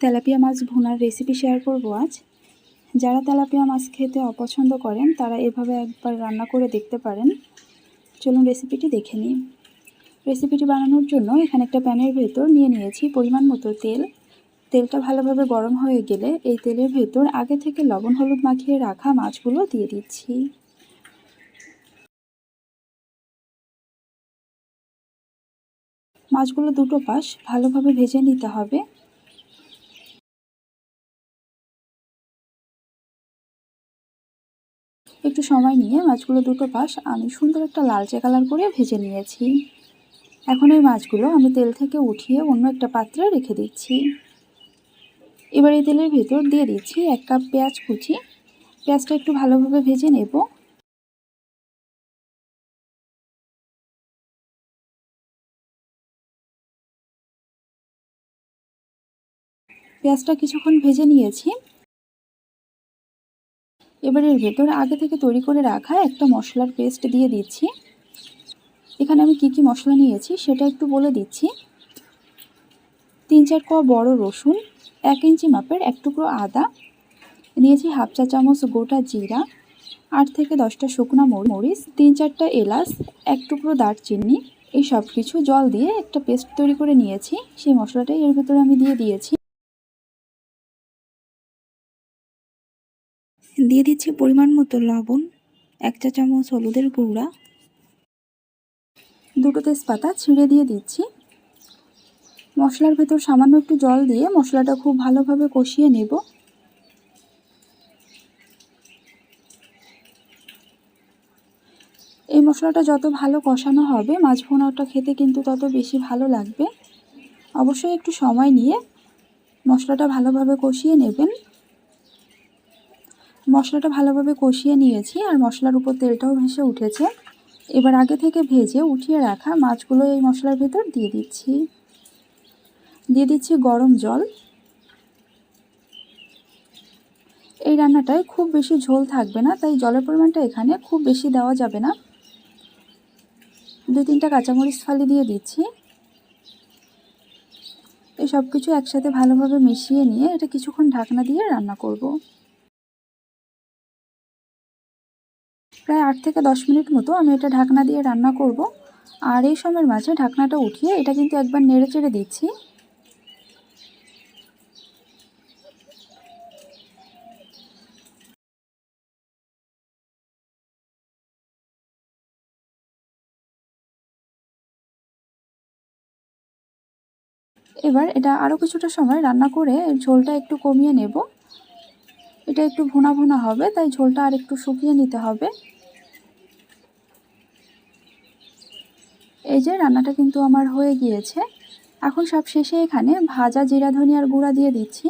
Tilapia মাছ ভুনার recipe share করব আজ। যারা তেলাপিয়া মাছ খেতে অপছন্দ করেন, তারা এভাবে একবার রান্না করে দেখতে পারেন। চলুন রেসিপিটি দেখে নিই। রেসিপিটি বানানোর জন্য এখানে একটা প্যানের ভেতর নিয়ে নিয়েছি পরিমাণ মতো তেল। তেলটা ভালোভাবে গরম হয়ে গেলে এই তেলের ভেতর আগে থেকে লবণ, হলুদ মাখিয়ে রাখা মাছগুলো দিয়ে দিচ্ছি। মাছগুলো দুটো পাশ ভালোভাবে ভেজে নিতে হবে। একটু সময় নিয়ে মাছগুলো দুটো পাশ আমি সুন্দর একটা লালচে কালার করে ভেজে নিয়েছি। এখন এই মাছগুলো আমি তেল থেকে উঠিয়ে অন্য একটা পাত্রে রেখে দিচ্ছি। এবার এই তেলের ভেতর দিয়ে দিচ্ছি এক কাপ পেঁয়াজ কুচি। পেঁয়াজটা একটু ভালোভাবে ভেজে নেব। পেঁয়াজটা কিছুক্ষণ ভেজে নিয়েছি। এবার এর ভেতর আগে থেকে তৈরি করে রাখা একটা মশলার পেস্ট দিয়ে দিচ্ছি। এখানে আমি কি কি মশলা নিয়েছি সেটা একটু বলে দিচ্ছি। তিন চার কোয়া বড় রসুন, এক ইঞ্চি মাপের এক টুকরো আদা, নিয়েছি হাফ চা চামচ গোটা জিরা, আট থেকে দশটা শুকনো মরিচ তিন চারটা এলাচ, এক টুকরো দারচিনি, এই সব কিছু জল দিয়ে একটা পেস্ট তৈরি করে নিয়েছি। সেই মশলাটাই এর ভেতরে আমি দিয়ে দিয়েছি। দিয়ে দিচ্ছি পরিমাণ মতো লবণ, এক চা চামচ হলুদের গুঁড়া। দুটো তেজপাতা ছিঁড়ে দিয়ে দিচ্ছি। মশলার ভেতর সামান্য একটু জল দিয়ে মশলাটা খুব ভালোভাবে কষিয়ে নেব। এই মশলাটা যত ভালো কষানো হবে মাছ ভোনাটা খেতে কিন্তু তত বেশি ভালো লাগবে। অবশ্যই একটু সময় নিয়ে মশলাটা ভালোভাবে কষিয়ে নেবেন। মশলাটা ভালোভাবে কষিয়ে নিয়েছি আর মশলার উপর তেলটাও ভেসে উঠেছে। এবার আগে থেকে ভেজে উঠিয়ে রাখা মাছগুলো এই মশলার ভেতর দিয়ে দিচ্ছি। দিয়ে দিচ্ছি গরম জল। এই রান্নাটায় খুব বেশি ঝোল থাকবে না, তাই জলের পরিমাণটা এখানে খুব বেশি দেওয়া যাবে না। দুই তিনটা কাঁচামরিচ ফালি দিয়ে দিচ্ছি। এই সব কিছু একসাথে ভালোভাবে মিশিয়ে নিয়ে এটা কিছুক্ষণ ঢাকনা দিয়ে রান্না করব। প্রায় আট থেকে দশ মিনিট মতো আমি এটা ঢাকনা দিয়ে রান্না করব। আর এই সময়ের মাঝে ঢাকনাটা উঠিয়ে এটা কিন্তু একবার নেড়ে চেড়ে দিচ্ছি। এবার এটা আরও কিছুটা সময় রান্না করে ঝোলটা একটু কমিয়ে নেব। এটা একটু ভুনা ভোনা হবে, তাই ঝোলটা আর একটু শুকিয়ে নিতে হবে। এই যে রান্নাটা কিন্তু আমার হয়ে গিয়েছে। এখন সব শেষে এখানে ভাজা জিরা ধনিয়ার গুঁড়া দিয়ে দিচ্ছি।